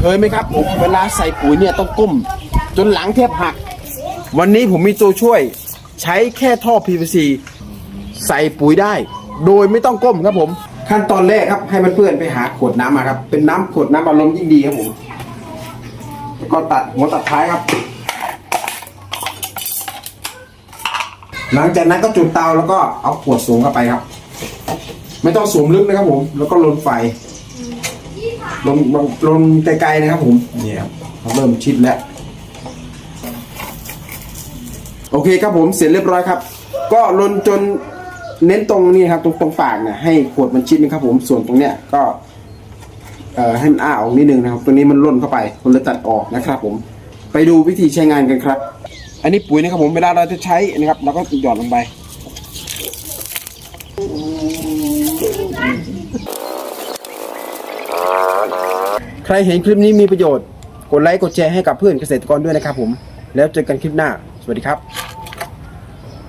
เคยไหมครับผมเวลาใส่ปุ๋ยเนี่ยต้องก้ม จนหลังแทบหัก วันนี้ผมมีตัวช่วย ใช้แค่ท่อ PVC ใส่ปุ๋ยได้ โดยไม่ต้องก้มครับผม ขั้นตอนแรกครับให้เพื่อนๆไปหาขวดน้ำมาครับ เป็นน้ำขวดน้ำอารมณ์ยิ่งดีครับผมแล้วก็ตัดหัวตัดท้ายครับ หลังจากนั้นก็จุดเตาแล้วก็เอาขวดสูงเข้าไปครับ ไม่ต้องสูงลึกนะครับผม แล้วก็ลนไฟ ลงลงลงไกลๆนะครับผมเนี่ยครับเริ่มชิดแล้ว โอเคครับผมเสร็จเรียบร้อยครับ ก็ลนจนเน้นตรงนี้ครับ ตรงตรงปากเนี่ยให้ขวดมันชิดนะครับ ผมส่วนตรงเนี้ยก็เอ่อให้มันอ้าออกนิดนึงนะครับ ตรงนี้มันล่นเข้าไปคนเลยตัดออกนะครับ ผมไปดูวิธีใช้งานกันครับ อันนี้ปุ๋ยนะครับผมเวลาเราจะใช้นะครับเราก็หยอดลงไป ใครเห็นคลิปนี้มีประโยชน์ กดไลค์กดแชร์ให้กับเพื่อนเกษตรกรด้วยนะครับผม แล้วเจอกันคลิปหน้า สวัสดีครับ